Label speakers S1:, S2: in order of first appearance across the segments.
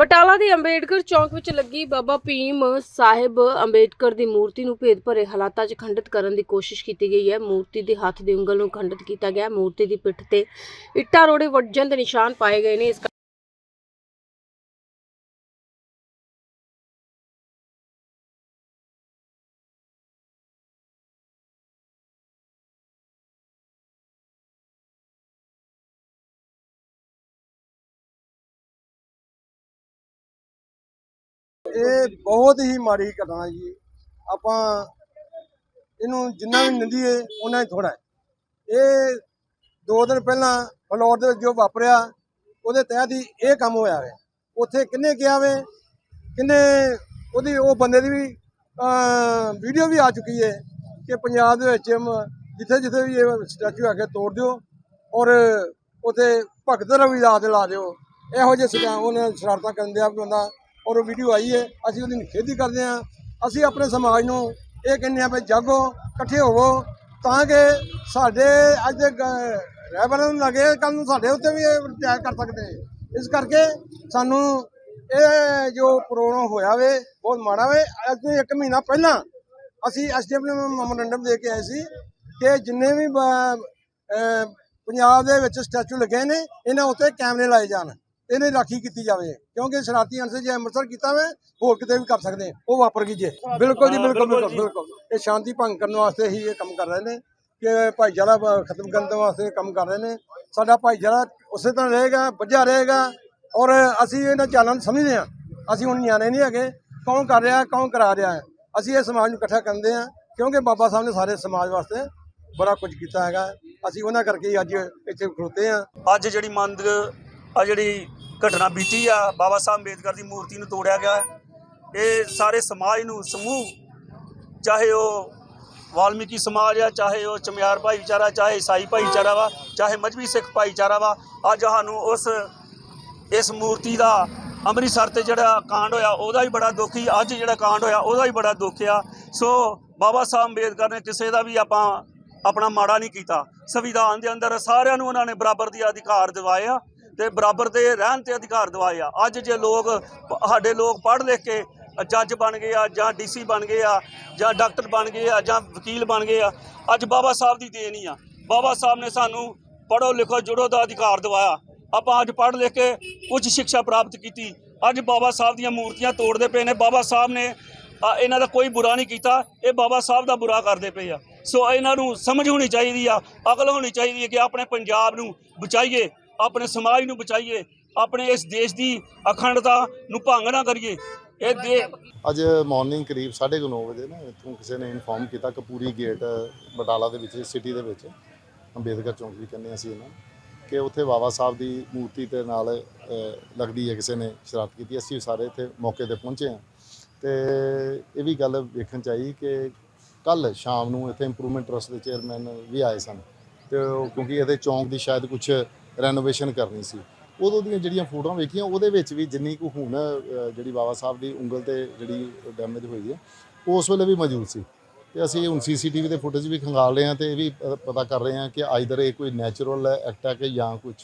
S1: ਬਟਾਲਾ ਦੇ ਅੰਬੇਡਕਰ ਚੌਂਕ ਵਿੱਚ ਲੱਗੀ ਬਾਬਾ ਭੀਮ ਸਾਹਿਬ ਅੰਬੇਡਕਰ ਦੀ ਮੂਰਤੀ ਨੂੰ ਭੇਦ ਭਰੇ ਹਾਲਾਤਾਂ 'ਚ ਖੰਡਿਤ ਕਰਨ ਦੀ ਕੋਸ਼ਿਸ਼ ਕੀਤੀ ਗਈ ਹੈ। ਮੂਰਤੀ ਦੇ ਹੱਥ ਦੀ ਉਂਗਲ ਨੂੰ ਖੰਡਿਤ ਕੀਤਾ ਗਿਆ। ਮੂਰਤੀ ਦੀ ਪਿੱਠ ਤੇ ਇੱਟਾਂ ਰੋੜੇ ਵੱਜਣ ਦੇ ਨਿਸ਼ਾਨ ਪਾਏ ਗਏ ਨੇ। ਇਸ
S2: ਇਹ ਬਹੁਤ ਹੀ ਮਾੜੀ ਘਟਨਾ ਜੀ। ਆਪਾਂ ਇਹਨੂੰ ਜਿੰਨਾ ਵੀ ਨਿੰਦੀਏ ਉਹਨਾਂ ਹੀ ਥੋੜਾ ਇਹ ਦੋ ਦਿਨ ਪਹਿਲਾਂ ਫਲੋਰ ਦੇ ਵਿੱਚ ਜੋ ਵਾਪਰਿਆ, ਉਹਦੇ ਤਹਿਤ ਹੀ ਇਹ ਕੰਮ ਹੋਇਆ ਹੈ ਉੱਥੇ ਕਿੰਨੇ ਗਿਆ ਵੇ, ਕਿੰਨੇ ਉਹਦੀ, ਉਹ ਬੰਦੇ ਦੀ ਵੀ ਵੀਡੀਓ ਵੀ ਆ ਚੁੱਕੀ ਹੈ ਕਿ ਪੰਜਾਬ ਦੇ ਵਿੱਚ ਜਿੱਥੇ ਜਿੱਥੇ ਵੀ ਇਹ ਸਟੈਚੂ ਹੈਗੇ ਤੋੜ ਦਿਓ ਔਰ ਉਥੇ ਭਗਤ ਰਵਿਦਾਸ ਦੇ ਲਾ ਦਿਓ। ਇਹੋ ਜਿਹੇ ਸਟਾ, ਉਹਨੇ ਸ਼ਰਾਰਤਾਂ ਕਰਨ ਦਿਆ ਬੰਦਾ ਔਰ ਉਹ ਵੀਡੀਓ ਆਈ ਹੈ, ਅਸੀਂ ਉਹਦੀ ਨਿਖੇਧੀ ਕਰਦੇ ਹਾਂ। ਅਸੀਂ ਆਪਣੇ ਸਮਾਜ ਨੂੰ ਇਹ ਕਹਿੰਦੇ ਆ ਵੀ ਜਾਗੋ, ਇਕੱਠੇ ਹੋਵੋ, ਤਾਂ ਕਿ ਸਾਡੇ ਅੱਜ ਦੇ ਗ- ਰਹਿਬਰਾਂ ਨੂੰ ਲੱਗੇ ਕੱਲ ਨੂੰ ਸਾਡੇ ਉੱਤੇ ਵੀ ਇਹ ਅਟੈਕ ਕਰ ਸਕਦੇ ਨੇ। ਇਸ ਕਰਕੇ ਸਾਨੂੰ ਇਹ ਜੋ ਪ੍ਰੋਗਰਾਮ ਹੋਇਆ ਵੇ, ਬਹੁਤ ਮਾੜਾ ਵੇ, ਅੱਜ ਤੋਂ ਇੱਕ ਮਹੀਨਾ ਪਹਿਲਾਂ ਅਸੀਂ ਐਸਡੀਐਮ ਨੂੰ ਮੈਮੋਰੰਡਮ ਦੇ ਕੇ ਆਏ ਸੀ ਕਿ ਜਿੰਨੇ ਵੀ ਪੰਜਾਬ ਦੇ ਵਿੱਚ ਸਟੈਚੂ ਲੱਗੇ ਨੇ, ਇਹਨਾਂ ਉੱਤੇ ਕੈਮਰੇ ਲਾਏ ਜਾਣ। ਇਹਨੇ ਰਾਖੀ ਕੀਤੀ ਜਾਵੇ। ਕਿਉਂਕਿ ਸ਼ਰਾਰਤੀ ਅਨਸਰ ਜੇ ਅੰਮ੍ਰਿਤਸਰ ਕੀਤਾ ਵੇ ਹੋਰ ਕਿਤੇ ਵੀ ਕਰ ਸਕਦੇ। ਉਹ ਵਾਪਰ ਗਈ ਜੇ। ਬਿਲਕੁਲ ਜੀ ਬਿਲਕੁਲ ਬਿਲਕੁਲ ਬਿਲਕੁਲ ਇਹ ਸ਼ਾਂਤੀ ਭੰਗ ਕਰਨ ਵਾਸਤੇ ਹੀ ਇਹ ਕੰਮ ਕਰ ਰਹੇ ਨੇ। ਕਿ ਭਾਈਚਾਰਾ ਖਤਮ ਕਰਨ ਦੇ ਵਾਸਤੇ ਕੰਮ ਕਰ ਰਹੇ ਨੇ। ਸਾਡਾ ਭਾਈਚਾਰਾ ਉਸੇ ਤਰ੍ਹਾਂ ਰਹੇਗਾ ਵੱਜਾ ਰਹੇਗਾ। ਔਰ ਅਸੀਂ ਇਹਨਾਂ ਚਾਲਾਂ ਨੂੰ ਸਮਝਦੇ ਹਾਂ। ਅਸੀਂ ਹੁਣ ਨਿਆਣੇ ਨਹੀਂ ਹੈਗੇ। ਕੌਣ ਕਰ ਰਿਹਾ ਕੌਣ ਕਰਾ ਰਿਹਾ ਹੈ? ਅਸੀਂ ਇਹ ਸਮਾਜ ਨੂੰ ਇਕੱਠਾ ਕਰਦੇ ਹਾਂ। ਕਿਉਂਕਿ ਬਾਬਾ ਸਾਹਿਬ ਨੇ ਸਾਰੇ ਸਮਾਜ ਵਾਸਤੇ ਬੜਾ ਕੁਝ ਕੀਤਾ ਹੈਗਾ। ਅਸੀਂ ਉਹਨਾਂ ਕਰਕੇ ਹੀ ਅੱਜ ਇੱਥੇ ਖਲੋਤੇ ਹਾਂ।
S3: ਅੱਜ ਜਿਹੜੀ ਮੰਦ ਆ ਜਿਹੜੀ ਘਟਨਾ ਬੀਤੀ ਆ, ਬਾਬਾ ਸਾਹਿਬ ਅੰਬੇਦਕਰ ਦੀ ਮੂਰਤੀ ਨੂੰ ਤੋੜਿਆ ਗਿਆ ਹੈ। ਇਹ ਸਾਰੇ ਸਮਾਜ ਨੂੰ, ਸਮੂਹ, ਚਾਹੇ ਉਹ ਵਾਲਮੀਕੀ ਸਮਾਜ ਆ, ਚਾਹੇ ਉਹ ਚਮਿਆਰ ਭਾਈਚਾਰਾ, ਚਾਹੇ ਈਸਾਈ ਭਾਈਚਾਰਾ ਵਾ, ਚਾਹੇ ਮਜਬੀ ਸਿੱਖ ਭਾਈਚਾਰਾ ਵਾ ਅੱਜ ਸਾਨੂੰ ਉਸ, ਇਸ ਮੂਰਤੀ ਦਾ ਅੰਮ੍ਰਿਤਸਰ ਤੇ ਜਿਹੜਾ ਕਾਂਡ ਹੋਇਆ, ਉਹਦਾ ਵੀ ਬੜਾ ਦੁੱਖ ਸੀ ਅੱਜ ਜਿਹੜਾ ਕਾਂਡ ਹੋਇਆ, ਉਹਦਾ ਵੀ ਬੜਾ ਦੁੱਖ ਆ। ਸੋ ਬਾਬਾ ਸਾਹਿਬ ਅੰਬੇਦਕਰ ਨੇ ਕਿਸੇ ਦਾ ਵੀ ਆਪਾਂ ਆਪਣਾ ਮਾੜਾ ਨਹੀਂ ਕੀਤਾ। ਸੰਵਿਧਾਨ ਦੇ ਅੰਦਰ ਸਾਰਿਆਂ ਨੂੰ ਉਹਨਾਂ ਨੇ ਬਰਾਬਰ ਦੇ ਅਧਿਕਾਰ ਦਿਵਾਏ ਆ। ਤੇ ਬਰਾਬਰ ਦੇ ਰਹਿਣ ਤੇ ਅਧਿਕਾਰ ਦਿਵਾਏ ਆ। ਅੱਜ ਜੇ ਲੋਕ ਸਾਡੇ ਲੋਕ ਪੜ੍ਹ ਲਿਖ ਕੇ ਜੱਜ ਬਣ ਗਏ ਆ ਜਾਂ ਡੀਸੀ ਬਣ ਗਏ ਆ ਜਾਂ ਡਾਕਟਰ ਬਣ ਗਏ ਆ ਜਾਂ ਵਕੀਲ ਬਣ ਗਏ ਆ, ਅੱਜ ਬਾਬਾ ਸਾਹਿਬ ਦੀ ਦੇਣ ਹੀ ਆ। ਬਾਬਾ ਸਾਹਿਬ ਨੇ ਸਾਨੂੰ ਪੜ੍ਹੋ ਲਿਖੋ ਜੁੜੋ ਦਾ ਅਧਿਕਾਰ ਦਿਵਾਇਆ। ਆਪਾਂ ਅੱਜ ਪੜ੍ਹ ਲਿਖ ਕੇ ਉੱਚ ਸਿੱਖਿਆ ਪ੍ਰਾਪਤ ਕੀਤੀ। ਅੱਜ ਬਾਬਾ ਸਾਹਿਬ ਦੀਆਂ ਮੂਰਤੀਆਂ ਤੋੜਦੇ ਪਏ ਨੇ। ਬਾਬਾ ਸਾਹਿਬ ਨੇ ਇਹਨਾਂ ਦਾ ਕੋਈ ਬੁਰਾ ਨਹੀਂ ਕੀਤਾ। ਇਹ ਬਾਬਾ ਸਾਹਿਬ ਦਾ ਬੁਰਾ ਕਰਦੇ ਪਏ ਆ। ਸੋ ਇਹਨਾਂ ਨੂੰ ਸਮਝ ਹੋਣੀ ਚਾਹੀਦੀ ਆ, ਅਕਲ ਹੋਣੀ ਚਾਹੀਦੀ ਹੈ ਕਿ ਆਪਣੇ ਪੰਜਾਬ ਨੂੰ ਬਚਾਈਏ। ਆਪਣੇ ਸਮਾਜ ਨੂੰ ਬਚਾਈਏ, ਆਪਣੇ ਇਸ ਦੇਸ਼ ਦੀ ਅਖੰਡਤਾ ਨੂੰ ਭੰਗ ਨਾ ਕਰੀਏ। ਇਹ ਦੇ
S4: ਅੱਜ ਮਾਰਨਿੰਗ ਕਰੀਬ 9:30 ਵਜੇ ਨਾ ਇੱਥੋਂ ਕਿਸੇ ਨੇ ਇਨਫੋਰਮ ਕੀਤਾ ਕਪੂਰੀ ਗੇਟ ਬਟਾਲਾ ਦੇ ਵਿੱਚ ਸਿਟੀ ਦੇ ਵਿੱਚ। ਅੰਬੇਦਕਰ ਚੌਂਕ ਵੀ ਕਹਿੰਦੇ ਅਸੀਂ ਇਹਨਾਂ ਕਿ ਉੱਥੇ ਬਾਬਾ ਸਾਹਿਬ ਦੀ ਮੂਰਤੀ ਦੇ ਨਾਲ ਲੱਗਦੀ ਹੈ ਕਿਸੇ ਨੇ ਸ਼ਰਾਰਤ ਕੀਤੀ। ਅਸੀਂ ਸਾਰੇ ਇੱਥੇ ਮੌਕੇ ਤੇ ਪਹੁੰਚੇ ਹਾਂ। ਤੇ ਇਹ ਵੀ ਗੱਲ ਵੇਖਣ ਚਾਹੀ ਕਿ ਕੱਲ ਸ਼ਾਮ ਨੂੰ ਇੱਥੇ ਇੰਪਰੂਵਮੈਂਟ ਟਰਸਟ ਦੇ ਚੇਅਰਮੈਨ ਵੀ ਆਏ ਸਨ। ਤੇ ਉਹ ਕਿਉਂਕਿ ਇਹਦੇ ਚੌਂਕ ਦੀ ਸ਼ਾਇਦ ਕੁਝ ਰੈਨੋਵੇਸ਼ਨ ਕਰਨੀ ਸੀ। ਉਦੋਂ ਦੀਆਂ ਜਿਹੜੀਆਂ ਫੋਟੋਆਂ ਵੇਖੀਆਂ, ਉਹਦੇ ਵਿੱਚ ਵੀ ਜਿੰਨੀ ਕੁ ਹੁਣ ਜਿਹੜੀ ਬਾਬਾ ਸਾਹਿਬ ਦੀ ਉਂਗਲ ਤੇ ਜਿਹੜੀ ਡੈਮੇਜ ਹੋਈ ਹੈ ਉਸ ਵੇਲੇ ਵੀ ਮੌਜੂਦ ਸੀ। ਤੇ ਅਸੀਂ ਹੁਣ ਸੀਸੀਟੀਵੀ ਦੇ ਫੁਟੇਜ ਵੀ ਖੰਗਾਲ ਰਹੇ ਹਾਂ ਤੇ ਇਹ ਵੀ ਪਤਾ ਕਰ ਰਹੇ ਹਾਂ ਕਿ ਆਈਦਰ ਇਹ ਕੋਈ ਨੈਚੁਰਲ ਐਕਟ ਹੈ ਕਿ ਜਾਂ ਕੁਝ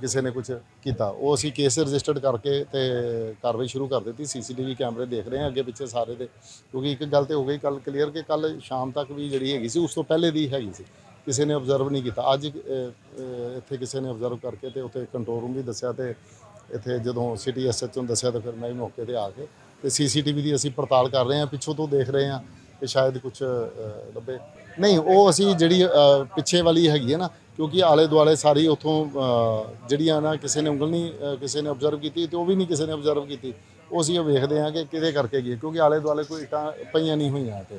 S4: ਕਿਸੇ ਨੇ ਕੁਝ ਕੀਤਾ। ਉਹ ਅਸੀਂ ਕੇਸ ਰਜਿਸਟਰਡ ਕਰਕੇ ਤੇ ਕਾਰਵਾਈ ਸ਼ੁਰੂ ਕਰ ਦਿੱਤੀ। ਸੀਸੀਟੀਵੀ ਕੈਮਰੇ ਦੇਖ ਰਹੇ ਹਾਂ ਅੱਗੇ ਪਿੱਛੇ ਸਾਰੇ ਦੇ। ਕਿਉਂਕਿ ਇੱਕ ਗੱਲ ਤੇ ਹੋ ਗਈ ਕੱਲ ਕਲੀਅਰ ਕਿ ਕੱਲ ਸ਼ਾਮ ਤੱਕ ਵੀ ਜਿਹੜੀ ਹੈਗੀ ਸੀ, ਉਸ ਤੋਂ ਪਹਿਲੇ ਦੀ ਹੈਗੀ ਸੀ। ਕਿਸੇ ਨੇ ਆਬਜ਼ਰਵ ਨਹੀਂ ਕੀਤਾ। ਅੱਜ ਇੱਥੇ ਕਿਸੇ ਨੇ ਆਬਜ਼ਰਵ ਕਰਕੇ ਤੇ ਉੱਥੇ ਕੰਟਰੋਲ ਰੂਮ ਵੀ ਦੱਸਿਆ ਤੇ ਇੱਥੇ ਜਦੋਂ ਸਿਟੀ ਐਸਐਚ ਨੂੰ ਦੱਸਿਆ ਤਾਂ ਫਿਰ ਮੈਂ ਵੀ ਮੌਕੇ ਤੇ ਆ ਕੇ ਤੇ ਸੀਸੀਟੀਵੀ ਦੀ ਅਸੀਂ ਪੜਤਾਲ ਕਰ ਰਹੇ ਹਾਂ, ਪਿੱਛੋਂ ਤੋਂ ਦੇਖ ਰਹੇ ਹਾਂ ਕਿ ਸ਼ਾਇਦ ਕੁਝ ਲੱਭੇ। ਨਹੀਂ, ਉਹ ਅਸੀਂ ਜਿਹੜੀ ਪਿੱਛੇ ਵਾਲੀ ਹੈਗੀ ਹੈ ਨਾ, ਕਿਉਂਕਿ ਆਲੇ ਦੁਆਲੇ ਸਾਰੀ ਉਥੋਂ ਜਿਹੜੀਆਂ ਨਾ ਕਿਸੇ ਨੇ ਉਂਗਲ ਨਹੀਂ ਕਿਸੇ ਨੇ ਆਬਜ਼ਰਵ ਕੀਤੀ ਤੇ ਉਹ ਵੀ ਨਹੀਂ ਕਿਸੇ ਨੇ ਆਬਜ਼ਰਵ ਕੀਤੀ। ਉਹ ਅਸੀਂ ਉਹ ਵੇਖਦੇ ਹਾਂ ਕਿ ਕਿਹਦੇ ਕਰਕੇ ਗਈ ਕਿਉਂਕਿ ਆਲੇ ਦੁਆਲੇ ਕੋਈ ਇੱਟਾਂ ਪਈਆਂ ਨਹੀਂ ਹੋਈਆਂ ਤੇ